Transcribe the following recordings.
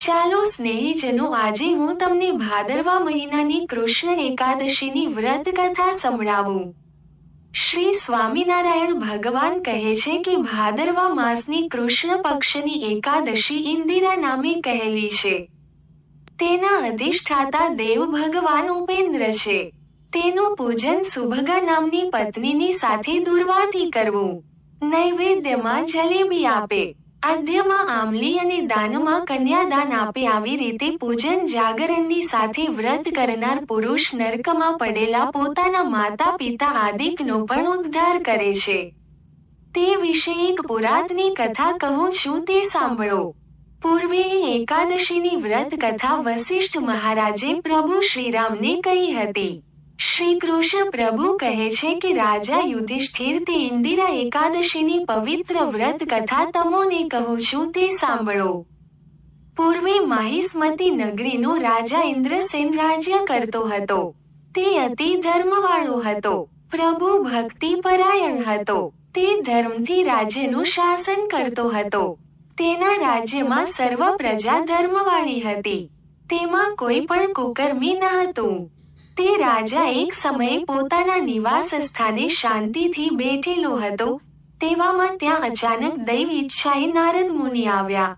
ચાલો સ્નેહીજનો, આજે હું તમને ભાદરવા મહિનાની કૃષ્ણ એકાદશીની વ્રત કથા સંભળાવું. શ્રી સ્વામિનારાયણ ભગવાન કહે છે કે ભાદરવા માસની કૃષ્ણ પક્ષની એકાદશી ઇન્દિરા નામે કહેલી છે. તેના અધિષ્ઠાતા દેવ ભગવાન ઉપેન્દ્ર છે. તેનું પૂજન સુભગા નામની પત્નીની સાથે દુર્વાથી કરવું. નૈવેદ્યમાં જલેબી આપે. આદ્યમાં આમલી અને દાનમાં કન્યાદાન આપે આવી રીતે પૂજન જાગરણની સાથે વ્રત કરનાર પુરુષ નરકમાં પડેલા પોતાના માતા પિતા આદિકનો પણ ઉદ્ધાર કરે છે. તે વિશે એક પુરાતની કથા કહું છું તે સાંભળો. પૂર્વે એકાદશીની વ્રત કથા વશિષ્ઠ મહારાજે પ્રભુ શ્રીરામને કહી હતી. શ્રી કૃષ્ણ પ્રભુ કહે છે કે રાજા યુધિષ્ઠિર તે ઇન્દિરા એકાદશીની પવિત્ર વ્રત કથા તમોને કહું છું તે સાંભળો. પૂર્વે માહિસ્મતી નગરીનો રાજા ઇન્દ્રસેન રાજ્ય કરતો હતો. તે અતિ ધર્મવાળો હતો. પ્રભુ ભક્તિ પરાયણ હતો. તે ધર્મથી રાજ્યનું શાસન કરતો હતો. તેના રાજ્યમાં સર્વ પ્રજા ધર્મવાળી હતી. તેમાં કોઈ પણ કુકર્મી ન હતું. તે રાજા એક સમયે પોતાના નિવાસ સ્થાને શાંતિથી બેઠેલો હતો. તેવામાં ત્યાં અચાનક દૈવ ઈચ્છાએ નારદ મુનિ આવ્યા.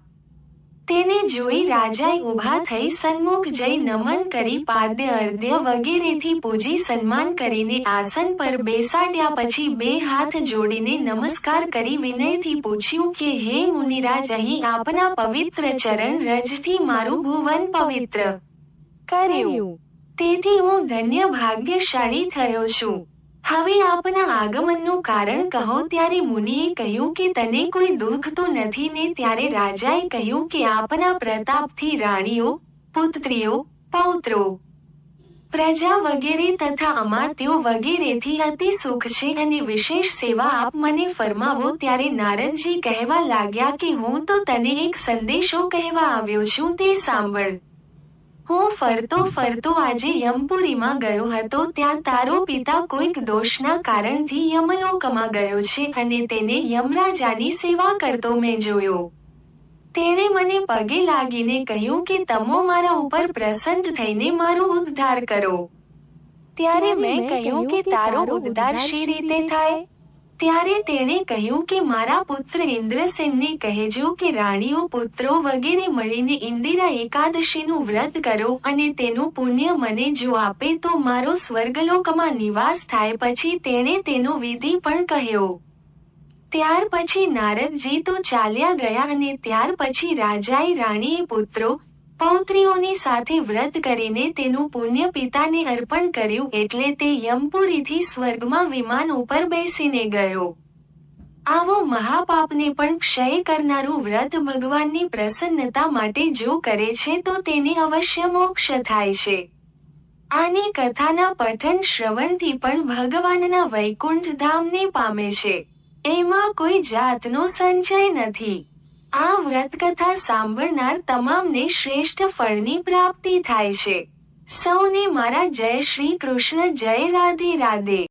તેને જોઈ રાજાએ ઊભા થઈ સન્મુખ જઈ નમન કરી પાદ્ય અર્ધ્ય વગેરેથી પૂજી સન્માન કરીને આસન પર બેસાડ્યા પછી બે હાથ જોડીને નમસ્કાર કરી વિનયથી પૂછ્યું કે, હે મુનિરાજ, અહીં આપના પવિત્ર ચરણ રજથી મારું ભુવન પવિત્ર. કર્યું. તેથી હું ધન્ય ભાગ્યશાળી થયો છું. હવે આપના આગમનનું કારણ કહો ત્યારે મુનિએ કહ્યું કે તને કોઈ દુઃખ તો નથી ને ત્યારે રાજાએ કહ્યું કે આપના પ્રતાપથી રાણીઓ, પુત્રીઓ, પૌત્રો, પ્રજા વગેરે તથા અમાત્યો વગેરેથી અતિ સુખ છે અને વિશેષ સેવા આપ મને ફરમાવો ત્યારે નારદજી કહેવા લાગ્યા કે હું તો તને એક સંદેશો કહેવા આવ્યો છું, તે સાંભળ. હું ફરતો ફરતો આજે યમપુરીમાં ગયો હતો. ત્યાં તારો પિતા કોઈક દોષના કારણથી યમલોકમાં ગયો છે અને તેને યમરાજાની સેવા કરતો મેં જોયો. તેણે મને પગે લાગીને કહ્યું કે તમો મારા ઉપર પ્રસન્ન થઈને મારો ઉદ્ધાર કરો. ત્યારે મેં કહ્યું કે તારો ઉદ્ધાર શી રીતે થાય? ત્યારે તેણે કહ્યું કે મારા પુત્ર ઇન્દ્રસેનને કહેજો કે રાણીઓ, પુત્રો વગેરે મળીને ઇન્દિરા એકાદશીનું વ્રત કરો અને તેનું પુણ્ય મને જો આપે તો મારો સ્વર્ગલોકમાં નિવાસ થાય. પછી તેણે તેનો વિધિ પણ કહ્યો. ત્યાર પછી નારદજી તો ચાલ્યા ગયા અને ત્યાર પછી રાજાએ રાણીએ પુત્રો પૌત્રીઓની સાથે વ્રત કરીને તેનું પુણ્ય પિતાને અર્પણ કર્યું એટલે તે યમપુરીથી સ્વર્ગમાં વિમાન ઉપર બેસીને ગયો. આવો મહાપાપને પણ ક્ષય કરનારું વ્રત ભગવાનની પ્રસન્નતા માટે જો કરે છે તો તેને અવશ્ય મોક્ષ થાય છે. આની કથાના પઠન શ્રવણથી પણ ભગવાનના વૈકુંઠ ધામને પામે છે. એમાં કોઈ જાતનો સંચય નથી. આ વ્રતકથા સાંભળનાર તમામને શ્રેષ્ઠ ફળની પ્રાપ્તિ થાય છે. સૌને મારા જય શ્રી કૃષ્ણ, જય રાધે રાધે.